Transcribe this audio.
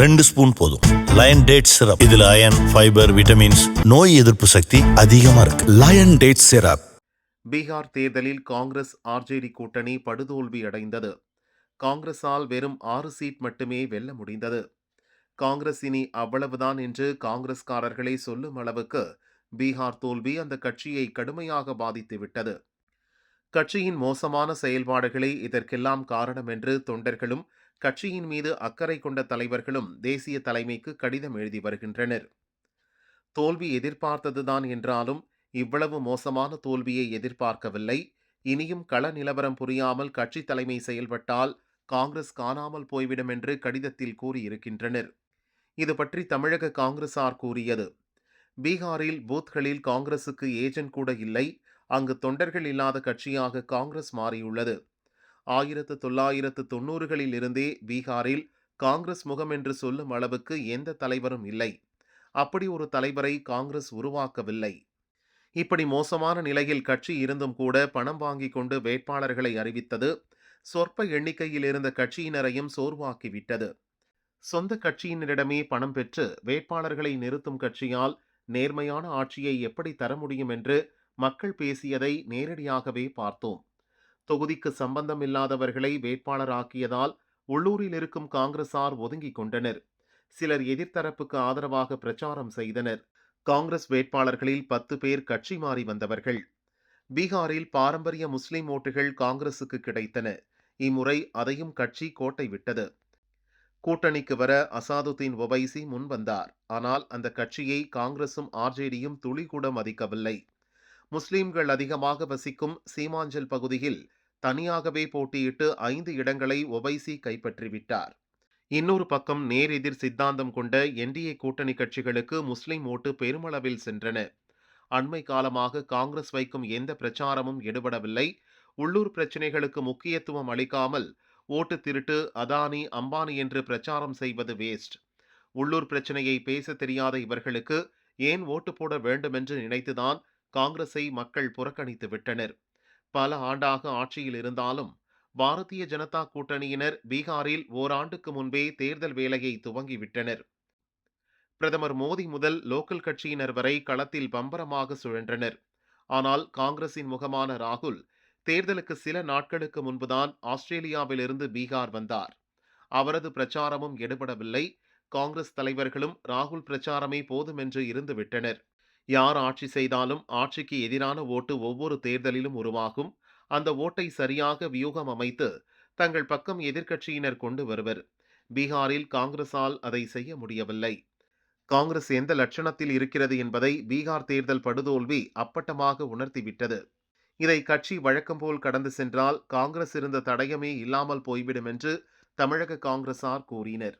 ரெண்டு ஸ்பூன் போதும். Lion date syrup இதுல அயன் ஃபைபர் விட்டமின்ஸ் நோய் எதிர்ப்பு சக்தி அதிகமா இருக்கு. லயன் டேட் சிரப் பீகார் தேர்தலில் காங்கிரஸ் ஆர்ஜேடி கூட்டணி படுதோல்வி அடைந்தது. காங்கிரஸால் வெறும் ஆறு சீட் மட்டுமே வெல்ல முடிந்தது. காங்கிரஸ் இனி அவ்வளவுதான் என்று காங்கிரஸ்காரர்களே சொல்லும் அளவுக்கு பீகார் தோல்வி அந்த கட்சியை கடுமையாக பாதித்துவிட்டது கட்சியின் மோசமான செயல்பாடுகளே இதற்கெல்லாம் காரணம் என்று தொண்டர்களும் கட்சியின் மீது அக்கறை கொண்ட தலைவர்களும் தேசிய தலைமைக்கு கடிதம் எழுதி வருகின்றனர். தோல்வி எதிர்பார்த்ததுதான் என்றாலும் இவ்வளவு மோசமான தோல்வியை எதிர்பார்க்கவில்லை. இனியும் கள நிலவரம் புரியாமல் கட்சி தலைமை செயல்பட்டால் காங்கிரஸ் காணாமல் போய்விடும் என்று கடிதத்தில் கூறியிருக்கின்றனர். இது பற்றி தமிழக காங்கிரசார் கூறியது பீகாரில் பூத்களில் காங்கிரசுக்கு ஏஜென்ட் கூட இல்லை அங்கு தொண்டர்கள் இல்லாத கட்சியாக காங்கிரஸ் மாறியுள்ளது. ஆயிரத்து தொள்ளாயிரத்து தொண்ணூறுகளில் இருந்தே பீகாரில் காங்கிரஸ் முகம் என்று சொல்லும் அளவுக்கு எந்த தலைவரும் இல்லை. அப்படி ஒரு தலைவரை காங்கிரஸ் உருவாக்கவில்லை. இப்படி மோசமான நிலையில் கட்சி இருந்தும் கூட பணம் வாங்கி கொண்டு வேட்பாளர்களை அறிவித்தது சொற்ப எண்ணிக்கையில் இருந்த கட்சியினரையும் சோர்வாக்கிவிட்டது. சொந்த கட்சியினரிடமே பணம் பெற்று வேட்பாளர்களை நிறுத்தும் கட்சியால் நேர்மையான ஆட்சியை எப்படி தர முடியும் என்று மக்கள் பேசியதை நேரடியாகவே பார்த்தோம். தொகுதிக்கு சம்பந்தம் இல்லாதவர்களை வேட்பாளராக்கியதால் உள்ளூரில் இருக்கும் காங்கிரசார் ஒதுங்கிக் கொண்டனர். சிலர் எதிர்த்தரப்புக்கு ஆதரவாக பிரச்சாரம் செய்தனர். காங்கிரஸ் வேட்பாளர்களில் பத்து பேர் கட்சி மாறி வந்தவர்கள். பீகாரில் பாரம்பரிய முஸ்லிம் ஓட்டுகள் காங்கிரசுக்கு கிடைத்தன. இம்முறை அதையும் கட்சி கோட்டை விட்டது. கூட்டணிக்கு வர அசாதுதீன் ஒவைசி முன் வந்தார். ஆனால் அந்த கட்சியை காங்கிரசும் ஆர்ஜேடியும் துளி கூட மதிக்கவில்லை. முஸ்லிம்கள் அதிகமாக வசிக்கும் சீமாஞ்சல் பகுதியில் தனியாகவே போட்டியிட்டு ஐந்து இடங்களை ஒவைசி கைப்பற்றிவிட்டார் இன்னொரு பக்கம் நேரெதிர் சித்தாந்தம் கொண்ட என்டிஏ கூட்டணி கட்சிகளுக்கு முஸ்லிம் ஓட்டு பெருமளவில் சென்றன. அண்மை காலமாக காங்கிரஸ் வைக்கும் எந்த பிரச்சாரமும் எடுபடவில்லை. உள்ளூர் பிரச்சினைகளுக்கு முக்கியத்துவம் அளிக்காமல் ஓட்டு திருட்டு அதானி அம்பானி என்று பிரச்சாரம் செய்வது வேஸ்ட் உள்ளூர் பிரச்சனையை பேச தெரியாத இவர்களுக்கு ஏன் ஓட்டு போட வேண்டுமென்று நினைத்துதான் காங்கிரஸை மக்கள் புறக்கணித்து விட்டனர். பல ஆண்டாக ஆட்சியில் இருந்தாலும் பாரதிய ஜனதா கூட்டணியினர் பீகாரில் ஓராண்டுக்கு முன்பே தேர்தல் வேலையை துவங்கிவிட்டனர் பிரதமர் மோடி முதல் லோக்கல் கட்சியினர் வரை களத்தில் பம்பரமாக சுழன்றனர். ஆனால் காங்கிரசின் முகமான ராகுல் தேர்தலுக்கு சில நாட்களுக்கு முன்புதான் ஆஸ்திரேலியாவிலிருந்து பீகார் வந்தார். அவரது பிரச்சாரமும் எடுபடவில்லை. காங்கிரஸ் தலைவர்களும் ராகுல் பிரச்சாரமே போதுமென்று இருந்துவிட்டனர். யார் ஆட்சி செய்தாலும் ஆட்சிக்கு எதிரான ஓட்டு ஒவ்வொரு தேர்தலிலும் உருவாகும். அந்த ஓட்டை சரியாக வியூகம் அமைத்து தங்கள் பக்கம் எதிர்க்கட்சியினர் கொண்டு வருவர். பீகாரில் காங்கிரசால் அதை செய்ய முடியவில்லை. காங்கிரஸ் எந்த லட்சணத்தில் இருக்கிறது என்பதை பீகார் தேர்தல் படுதோல்வி அப்பட்டமாக உணர்த்திவிட்டது. இதை கட்சி வழக்கம்போல் கடந்து சென்றால் காங்கிரஸ் இருந்த தடயமே இல்லாமல் போய்விடும் என்று தமிழக காங்கிரசார் கூறினர்.